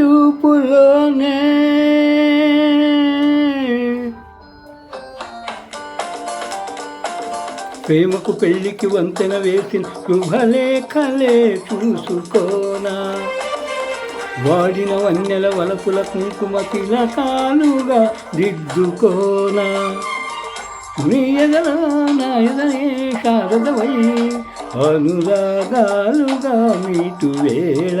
చూపులోనే. ప్రేమకు పెళ్ళికి వంతెన వేసిన శుభలేఖలే చూసుకోనా. వాడిన వన్నెల వలపుల కుంకుమ తిలకాలుగా దిద్దుకోనా. నీ ఎదల నా ఎదలే శారదవై అనురాగాలుగా మీటు వేళ.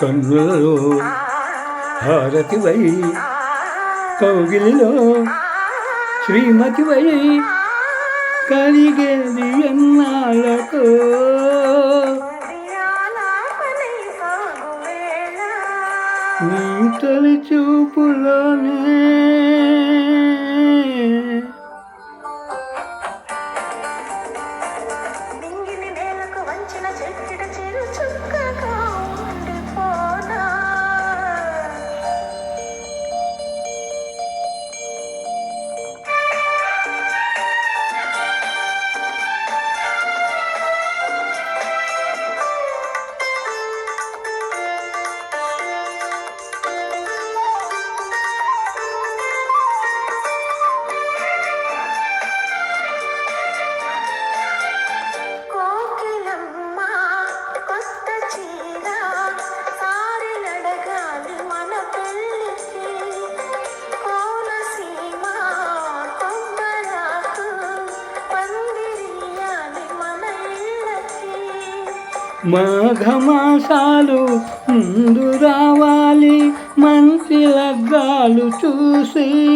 కన్నులలో ఆ హారతి వై కౌగిలిలో శ్రీమతి వై కలిగేది ఎన్నాళ్ళకు. నీ తొలి చూపులోనే మాఘమాసాలు ముందు రావాలి మంచి లగ్గాలు చూసి.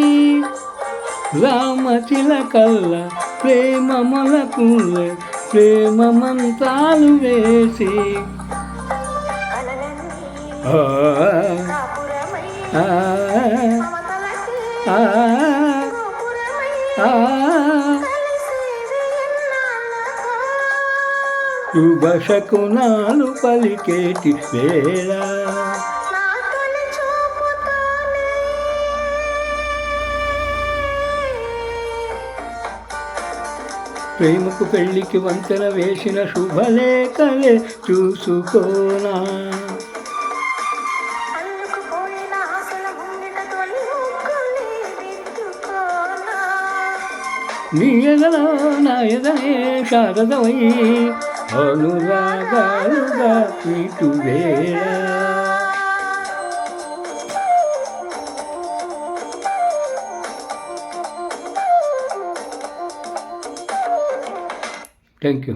రామచిలకల్ల ప్రేమ మొలకుల ప్రేమ మంత్రాలు వేసి. ఆ, శుభ శకునాలు పలికేటి వేళ. ప్రేమకు పెళ్ళికి వంతెన వేసిన శుభలేఖలే చూసుకోనా. నీ ఎదలో నా ఎదనే శారదమయ్యి అనురాగాలుగా ఇటు వేళ థ్యాంక్ యూ